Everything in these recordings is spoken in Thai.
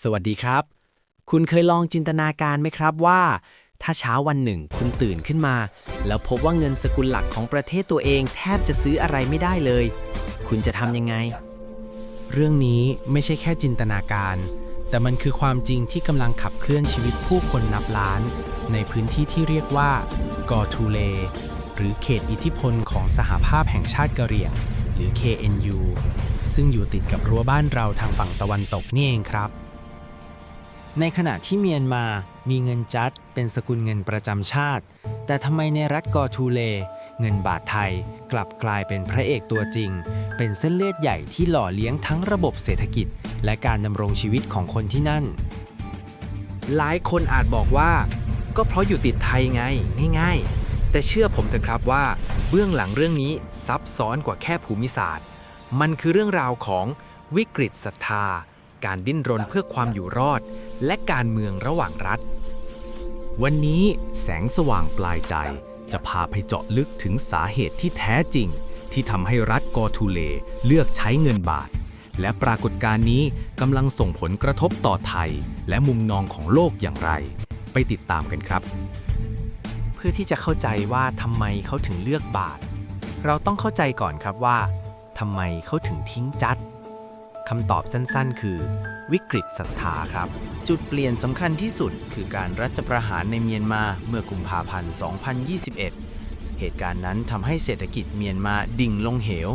สวัสดีครับ คุณเคยลองจินตนาการไหมครับว่า ถ้าเช้าวันหนึ่งคุณตื่นขึ้นมา แล้วพบว่าเงินสกุลหลักของประเทศตัวเองแทบจะซื้ออะไรไม่ได้เลย คุณจะทำยังไง เรื่องนี้ไม่ใช่แค่จินตนาการ แต่มันคือความจริงที่กำลังขับเคลื่อนชีวิตผู้คนนับล้าน ในพื้นที่ที่เรียกว่ากอทูเล หรือเขตอิทธิพลของสหภาพแห่งชาติกะเหรี่ยง หรือ KNU ซึ่งอยู่ติดกับรั้วบ้านเราทางฝั่งตะวันตกนี่เองครับ ในขณะที่เมียนมามีเงินจัดเป็นสกุลเงินประจำชาติ แต่ทำไมในรัฐกอทูเล เงินบาทไทยกลับกลายเป็นพระเอกตัวจริง เป็นเส้นเลือดใหญ่ที่หล่อเลี้ยงทั้งระบบเศรษฐกิจ และการดำรงชีวิตของคนที่นั่น หลายคนอาจบอกว่า ก็เพราะอยู่ติดไทยไงง่าย ๆ แต่เชื่อผมเถอะครับว่า เบื้องหลังเรื่องนี้ซับซ้อนกว่าแค่ภูมิศาสตร์ มันคือเรื่องราวของวิกฤตศรัทธา การดิ้นรนเพื่อความอยู่รอด และการเมืองระหว่างรัฐ วันนี้แสงสว่างปลายใจจะพาไปเจาะลึกถึงสาเหตุที่แท้จริง ที่ทำให้รัฐกอทูเลเลือกใช้เงินบาท และปรากฏการณ์นี้กำลังส่งผลกระทบต่อไทย และมุมมองของโลกอย่างไร ไปติดตามกันครับ เพื่อที่จะเข้าใจว่าทำไมเขาถึงเลือกบาท เราต้องเข้าใจก่อนครับว่าทำไมเขาถึงทิ้งจัด คำตอบสั้นๆ คือ วิกฤตศรัทธาครับ จุดเปลี่ยนสำคัญที่สุดคือการรัฐประหารในเมียนมาเมื่อกุมภาพันธ์ 2021 เหตุการณ์นั้นทำให้เศรษฐกิจเมียนมาดิ่งลงเหว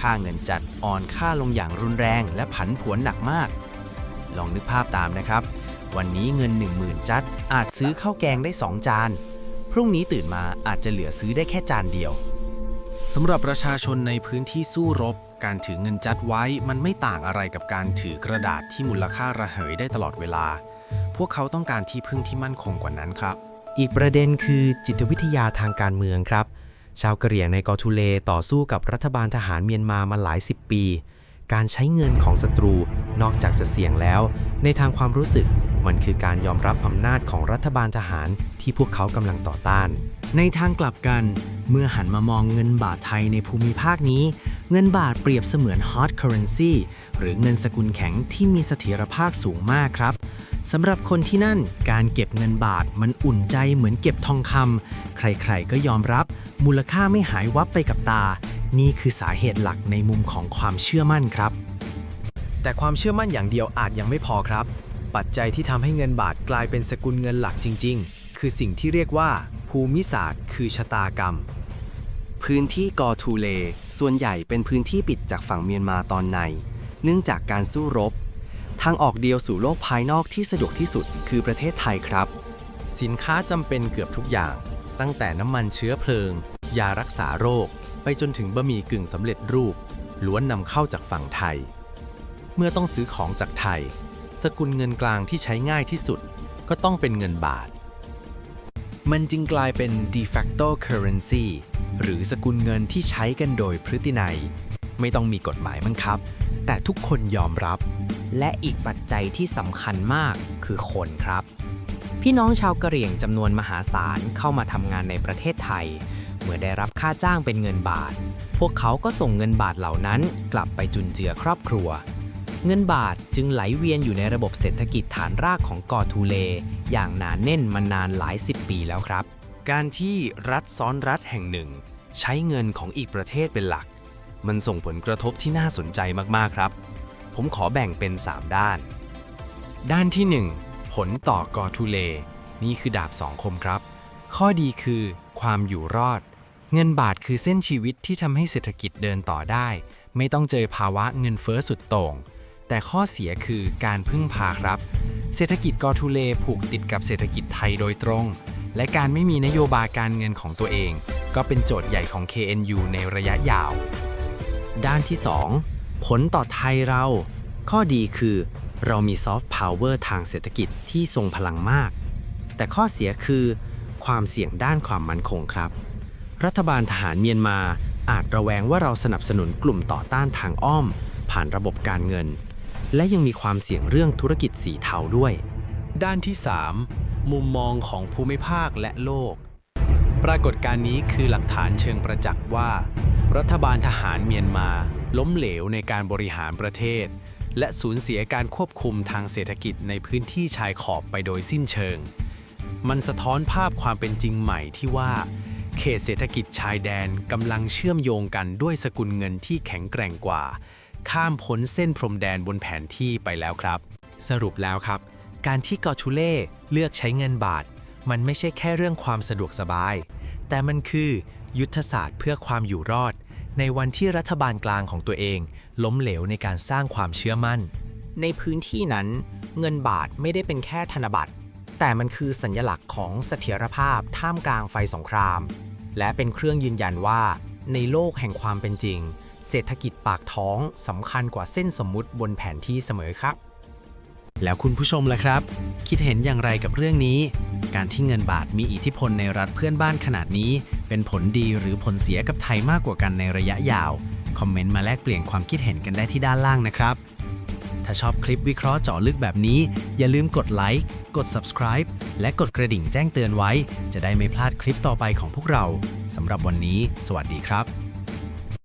ค่าเงินจัดอ่อนค่าลงอย่างรุนแรงและผันผวนหนักมาก ลองนึกภาพตามนะครับ วันนี้เงิน 10,000 จัดอาจซื้อข้าวแกงได้ 2 จาน พรุ่งนี้ตื่นมาอาจจะเหลือซื้อได้แค่จานเดียวสำหรับประชาชนในพื้นที่สู้รบ การถือเงินจัดไว้มันไม่ต่างอะไรกับการถือกระดาษที่มูลค่าระเหยได้ตลอดเวลา พวกเขาต้องการที่พึ่งที่มั่นคงกว่านั้นครับ อีกประเด็นคือจิตวิทยาทางการเมืองครับ ชาวกะเหรี่ยงในกอทูเลต่อสู้กับรัฐบาลทหารเมียนมามาหลายสิบปี การใช้เงินของศัตรูนอกจากจะเสี่ยงแล้ว ในทางความรู้สึกมันคือการยอมรับอำนาจของรัฐบาลทหารที่พวกเขากำลังต่อต้าน ในทางกลับกัน เมื่อหันมามองเงินบาทไทยในภูมิภาคนี้ เงินบาทเปรียบเสมือน hard currency หรือเงินสกุลแข็งที่มีเสถียรภาพสูงมากครับสำหรับคนที่นั่นการเก็บเงินบาทมันอุ่นใจเหมือนเก็บทองคำใครๆก็ยอมรับ มูลค่าไม่หายวับไปกับตา นี่คือสาเหตุหลักในมุมของความเชื่อมั่นครับ แต่ความเชื่อมั่นอย่างเดียวอาจยังไม่พอครับ ปัจจัยที่ทำให้เงินบาทกลายเป็นสกุลเงินหลักจริง ๆ คือสิ่งที่เรียกว่า ภูมิศาสตร์ คือชะตากรรม พื้นที่กอทูเล ส่วนใหญ่เป็นพื้นที่ปิดจากฝั่งเมียนมาตอนใน เนื่องจากการสู้รบ ทางออกเดียวสู่โลกภายนอกที่สะดวกที่สุดคือประเทศไทยครับ สินค้าจำเป็นเกือบทุกอย่าง ตั้งแต่น้ำมันเชื้อเพลิง ยารักษาโรค ไปจนถึงบะหมี่กึ่งสำเร็จรูป ล้วนนำเข้าจากฝั่งไทย เมื่อต้องซื้อของจากไทย สกุลเงินกลางที่ใช้ง่ายที่สุด ก็ต้องเป็นเงินบาท มันจึงกลายเป็น de facto currency หรือสกุลเงินที่ใช้กันโดยพฤตินัย ไม่ต้องมีกฎหมายมั้งครับ แต่ทุกคนยอมรับ และอีกปัจจัยที่สำคัญมากคือคนครับ พี่น้องชาวกะเหรี่ยงจำนวนมหาศาลเข้ามาทำงานในประเทศไทย เมื่อได้รับค่าจ้างเป็นเงินบาท พวกเขาก็ส่งเงินบาทเหล่านั้นกลับไปจุนเจือครอบครัว เงินบาทจึงไหลเวียนอยู่ในระบบเศรษฐกิจฐานรากของกอทูเล อย่างหนาแน่นมานานหลายสิบปีแล้วครับ การที่รัฐซ้อนรัฐแห่งหนึ่ง ใช้เงินของอีกประเทศเป็นหลัก มันส่งผลกระทบที่น่าสนใจมากๆครับ ผมขอแบ่งเป็น 3 ด้าน ด้านที่ 1 ผลต่อกอทูเล นี่คือดาบสองคมครับ ข้อดีคือ ความอยู่รอด เงินบาทคือเส้นชีวิตที่ทำให้เศรษฐกิจเดินต่อได้ ไม่ต้องเจอภาวะเงินเฟ้อสุดโต่ง แต่ข้อเสียคือการพึ่งพาครับ เศรษฐกิจกอทูเลผูกติดกับเศรษฐกิจไทยโดยตรง และการไม่มีนโยบายการเงินของตัวเอง ก็เป็นโจทย์ใหญ่ของ KNU ในระยะยาว ด้านที่ 2 ผลต่อไทยเรา ข้อดีคือ เรามีซอฟต์พาวเวอร์ทางเศรษฐกิจที่ทรงพลังมาก แต่ข้อเสียคือ ความเสี่ยงด้านความมั่นคงครับ รัฐบาลทหารเมียนมาอาจระแวงว่าเราสนับสนุนกลุ่มต่อต้านทางอ้อม ผ่านระบบการเงิน และยังมีความเสี่ยงเรื่องธุรกิจสีเทาด้วย ด้านที่ 3 มุมมองของภูมิภาคและโลก ปรากฏการณ์นี้คือหลักฐานเชิงประจักษ์ว่า รัฐบาลทหารเมียนมา ล้มเหลวในการบริหารประเทศ และสูญเสียการควบคุมทางเศรษฐกิจในพื้นที่ชายขอบไปโดยสิ้นเชิง มันสะท้อนภาพความเป็นจริงใหม่ที่ว่า เขตเศรษฐกิจชายแดนกำลังเชื่อมโยงกันด้วยสกุลเงินที่แข็งแกร่งกว่า ข้ามพ้นเส้นพรมแดนบนแผนที่ไปแล้วครับ สรุปแล้วครับ การที่กอชูเล่เลือกใช้เงินบาท มันไม่ใช่แค่เรื่องความสะดวกสบาย แต่มันคือยุทธศาสตร์เพื่อความอยู่รอด ในวันที่รัฐบาลกลางของตัวเอง ล้มเหลวในการสร้างความเชื่อมั่น ในพื้นที่นั้น เงินบาทไม่ได้เป็นแค่ธนบัตร แต่มันคือสัญลักษณ์ของเสถียรภาพท่ามกลางไฟสงคราม และเป็นเครื่องยืนยันว่า ในโลกแห่งความเป็นจริง เศรษฐกิจปากท้องสำคัญกว่าเส้นสมมุติบนแผนที่เสมอครับ แล้วคุณผู้ชมล่ะครับ คิดเห็นอย่างไรกับเรื่องนี้ การที่เงินบาทมีอิทธิพลในรัฐเพื่อนบ้านขนาดนี้ เป็นผลดีหรือผลเสียกับไทยมากกว่ากันในระยะยาว คอมเมนต์มาแลกเปลี่ยนความคิดเห็นกันได้ที่ด้านล่างนะครับ ถ้าชอบคลิปวิเคราะห์เจาะลึกแบบนี้ อย่าลืมกดไลค์กด subscribe และกดกระดิ่งแจ้งเตือนไว้ จะได้ไม่พลาดคลิปต่อไปของพวกเราสำหรับวันนี้ สวัสดีครับ